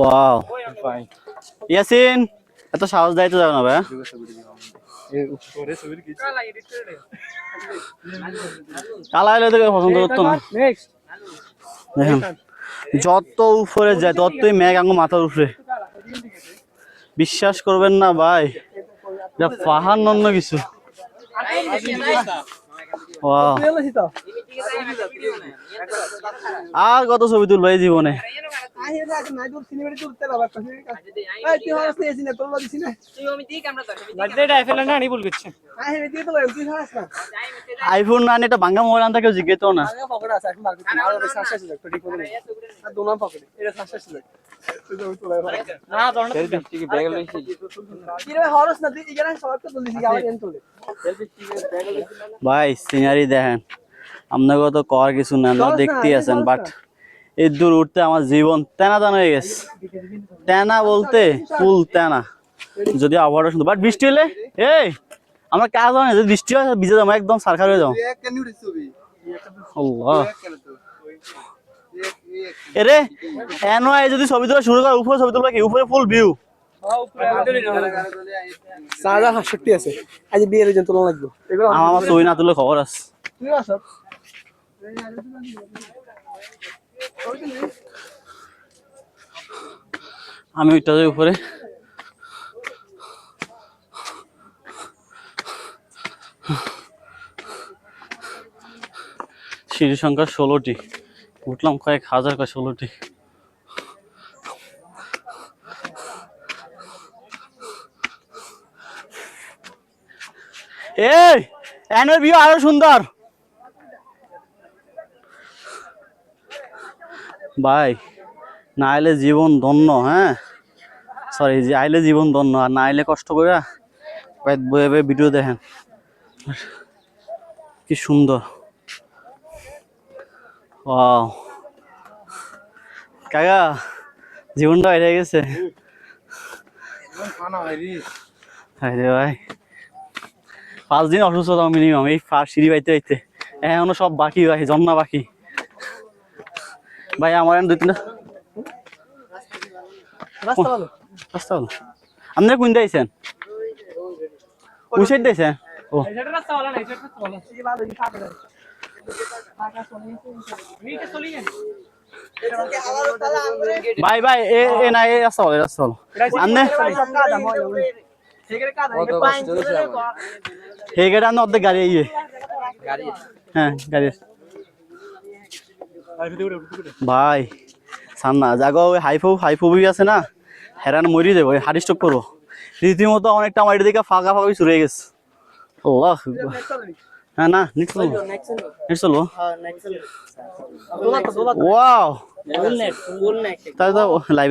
Wow Yasin এত সাহস দায়িত্ব যাবে না, ভাই কালা এলে তোকে পছন্দ করতো না। দেখেন, যত উপরে যায়, ততই মেঘ আঙ্গু মাথার উপরে। বিশ্বাস করবেন না, ভাই, এটা পাহাড় নন্য কিছু। আর কত ছবি তুলবো জীবনে? আইফোন না এটা ভাঙ্গা মোবাইল আনতে কেউ জিজ্ঞেস না। ভাই সিনারি দেখেন। আপনাকে তো কর কিছু না দেখতেই আছেন বাট এই দূর উঠতে আমার জীবন তেনা তেনা হয়ে গেছে। তেনা বলতে ফুল তেনা। যদি আবহাওয়াটা সুন্দর বাট বৃষ্টি হলে? এই আমার কাজ হয় না যদি বৃষ্টি হয় ভিজে যাব একদম সারখার হয়ে যাব। এরে এনো এই যদি ছবি তোলা শুরু করে উপরে ছবি তোলা কি? উপরে ফুল ভিউ আছে। আজ বিয়ের জন্য তোলা লাগবে। আমার ছবি না তুলে খবর আছে। তুই আমি ওইটা উপরে। সিঁড়ি সংখ্যা ষোলোটি। উঠলাম কয়েক হাজার কয়েক ষোলোটি। এই এনের ভিউ আরও সুন্দর। ভাই, না এলে জীবন ধন্য হ্যাঁ? সরি যে আইলে জীবন ধন্য, আর না আইলে কষ্ট করে বয়ে বয়ে ভিডিও দেখেন। কি সুন্দর। ওয়াও কাকা, জীবনটা হয়ে গেছে। ভাই। পাঁচ দিন অসুস্থ তাও মিনিমাম এই সিঁড়ি বাইতে বাইতে। এখনও সব বাকি ভাই, জন্না বাকি। ভাই আমার দুই তিনটা রাস্তা ভালো? রাস্তা ভালো। আপনারা কোন দিয়েছেন কোন সাইড দিয়েছেন ও। রাস্তা ভালো না রাস্তা ভালো। এই ভালো এই খাবে ভাই ভাই এ এ না এই রাস্তা ভালো রাস্তা ভালো। আপনি? গাড়ি আপনি অর্ধেক গাড়ি ইয়ে। হ্যাঁ গাড়ি আছে। ভাই সান্না জাগো ওই হাইফো হাইফোবি আছে না? হেরান মরি যাব ওই হার্ট স্ট্রোক করব রীতিমতো অনেকটা আমার দিকে ফাঁকা ফাঁকা ছুড়ে গেছে। আল্লাহ হ্যাঁ না নিট চলবো নিট চলবো ওয়াও তাহলে তো লাইভে